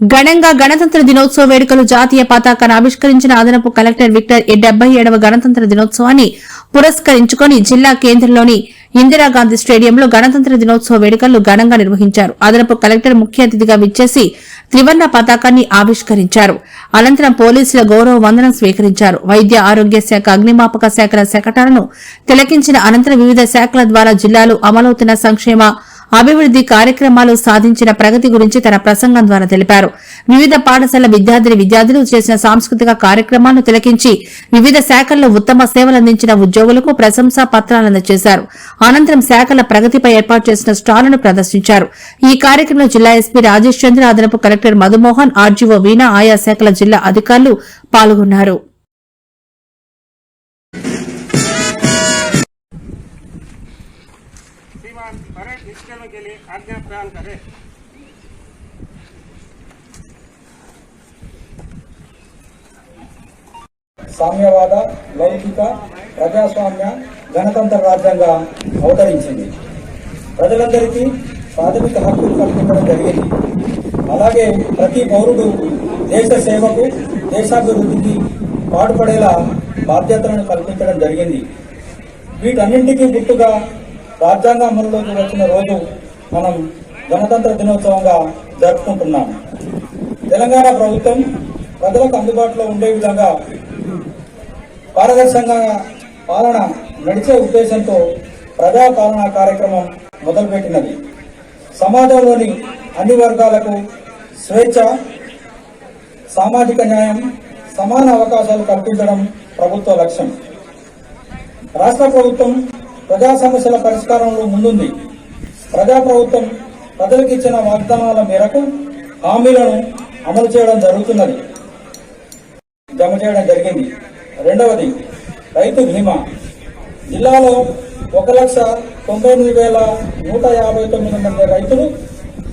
ఘనంగా గణతంత్ర దినోత్సవ వేడుకలు జాతీయ పతాకాన్ని ఆవిష్కరించిన అదనపు కలెక్టర్ విక్టర్ ఈ డెబ్బై ఏడవ గణతంత్ర దినోత్సవాన్ని పురస్కరించుకొని జిల్లా కేంద్రంలోని ఇందిరాగాంధీ స్టేడియంలో గణతంత్ర దినోత్సవ వేడుకలు ఘనంగా నిర్వహించారు. అదనపు కలెక్టర్ ముఖ్య అతిథిగా విచ్చేసి త్రివర్ణ పతాకాన్ని ఆవిష్కరించారు. అనంతరం పోలీసుల గౌరవ వందనం స్వీకరించారు. వైద్య ఆరోగ్య శాఖ అగ్నిమాపక శాఖల శకటాలను తిలకించిన అనంతరం వివిధ శాఖల ద్వారా జిల్లాలో అమలవుతున్న సంక్షేమ అభివృద్ది కార్యక్రమాలు సాధించిన ప్రగతి గురించి తన ప్రసంగం ద్వారా తెలిపారు. వివిధ పాఠశాల విద్యార్థిని విద్యార్థులు చేసిన సాంస్కృతిక కార్యక్రమాలను తిలకించి వివిధ శాఖల్లో ఉత్తమ సేవలందించిన ఉద్యోగులకు ప్రశంసా పత్రాలు అందజేశారు. అనంతరం శాఖల ప్రగతిపై ఏర్పాటు చేసిన స్టాళ్ళను ప్రదర్శించారు. ఈ కార్యక్రమంలో జిల్లా ఎస్పీ రాజేష్ చంద్ర అదనపు కలెక్టర్ మధుమోహన్ ఆర్జీఓ వీణ ఆయా శాఖల జిల్లా అధికారులు పాల్గొన్నారు. निष्क्रमण के लिए आज्ञा प्रदान करें సామ్యవాద లౌకిక ప్రజాస్వామ్య గణతంత్ర రాజ్యంగా అవతరించింది ప్రజలందరికీ ప్రాథమిక హక్కులు కల్పించడం జరిగింది అలాగే ప్రతి పౌరుడు దేశ సేవకు దేశాభివృద్ధికి పాటుపడేలా బాధ్యతలను కల్పించడం జరిగింది వీటన్నింటికీ గుర్తుగా రాజ్యాంగ అమలులోకి వచ్చిన రోజు మనం గణతంత్ర దినోత్సవంగా జరుపుకుంటున్నాం. తెలంగాణ ప్రభుత్వం ప్రజలకు అందుబాటులో ఉండే విధంగా పారదర్శకంగా పాలన నడిచే ఉద్దేశంతో ప్రజాపాలన కార్యక్రమం మొదలుపెట్టినది. సమాజంలోని అన్ని వర్గాలకు స్వేచ్ఛ సామాజిక న్యాయం సమాన అవకాశాలు కల్పించడం ప్రభుత్వ లక్ష్యం. రాష్ట్ర ప్రభుత్వం ప్రజా సమస్యల పరిష్కారంలో ముందుంది. ప్రజా ప్రభుత్వం ప్రజలకు ఇచ్చిన వాగ్దానాల మేరకు హామీలను అమలు చేయడం జరుగుతున్నది. జమ చేయడం జరిగింది. రెండవది రైతు బీమా. జిల్లాలో ఒక లక్ష తొంభై ఎనిమిది వేల నూట యాభై తొమ్మిది మంది రైతులు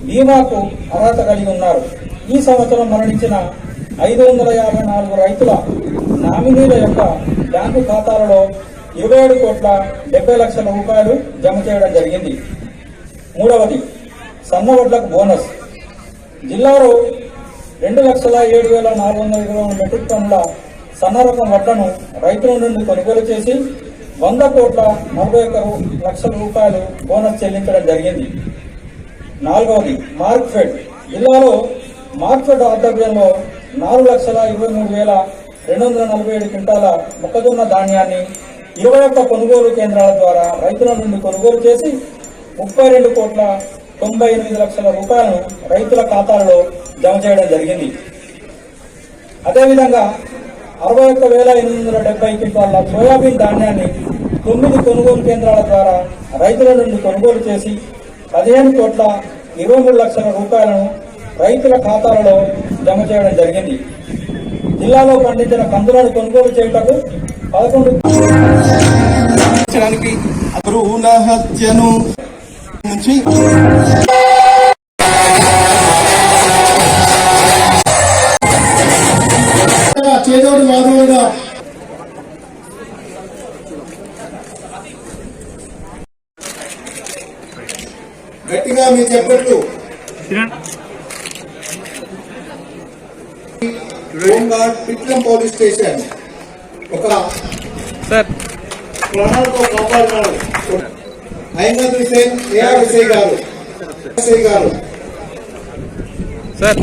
బీమాకు అర్హత కలిగి ఉన్నారు. ఈ సంవత్సరం మరణించిన ఐదు వందల యాభై నాలుగు రైతుల నామినీల యొక్క బ్యాంకు ఖాతాలలో ఇరవై ఏడు కోట్ల డెబ్బై లక్షల రూపాయలు జమ చేయడం జరిగింది. మూడవది సన్నవడ్లకు బోనస్. జిల్లాలో రెండు లక్షల ఏడు వేల నాలుగు వందల ఇరవై మూడు మెట్రిక్ టన్నుల సన్న రకం వడ్లను రైతుల నుండి కొనుగోలు చేసి వంద కోట్ల నలభై ఒక్క లక్షల రూపాయలు బోనస్ చెల్లించడం జరిగింది. నాలుగవది మార్క్ఫెడ్ జిల్లాలో మార్క్ఫెడ్ ఆధ్వర్యంలో నాలుగు లక్షల ఇరవై మూడు వేల రెండు వందల నలభై ఏడు క్వింటాల మొక్కజొన్న ధాన్యాన్ని ఇరవై ఒక్క కొనుగోలు కేంద్రాల ద్వారా రైతుల నుండి కొనుగోలు చేసి ముప్పై రెండు కోట్ల తొంభై ఎనిమిది లక్షల రూపాయలను రైతుల ఖాతాలలో జమ చేయడం జరిగింది. అదేవిధంగా అరవై ఒక్క వేల ఎనిమిది వందల డెబ్బై క్వింటాల సోయాబీన్ ధాన్యాన్ని తొమ్మిది కొనుగోలు కేంద్రాల ద్వారా రైతుల నుండి కొనుగోలు చేసి పదిహేను కోట్ల ఇరవై మూడు లక్షల రూపాయలను రైతుల ఖాతాలలో జమ చేయడం జరిగింది. జిల్లాలో పండించిన కందులను కొనుగోలు చేయటకు పదకొండు భ్రూణ హత్యను నుంచి చేదోడు వాదోడుగా గట్టిగా మీరు చెప్పట్లు. Home guard Pitlam police station ఒక సార్. ప్రాణాలతో కాపాడినాడు Ahmed Hussain AR Hussain garu. Hussain garu. Sir.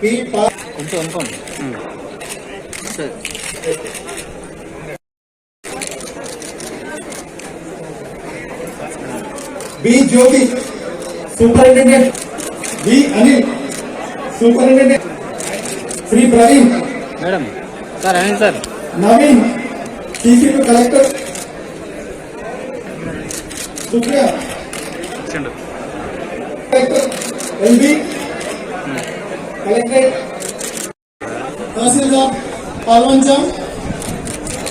P పా B Jyoti superintendent. B Anil superintendent. Shri Praveen. Madam sir Anil sir. Naveen TCP collector. Supriya. Collector LB. Collectorate tahsildar Palvancham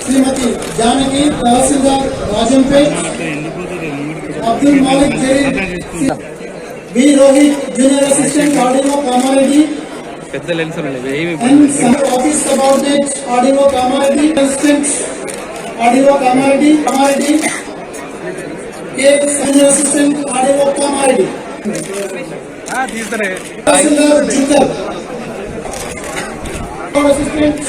Shrimati Janaki tahsildar Rajampet. Abdul Malik Jain V Rohit junior assistant RDO Kamareddy పెద్ద lens ఉన్నాయి ఏమి And some office subordinate audio Kamaradi, assistant audio Kamaradi, Kamaradi. Case senior assistant audio Kamaradi. తీస్తారే Tahsildar Jindal. Assistant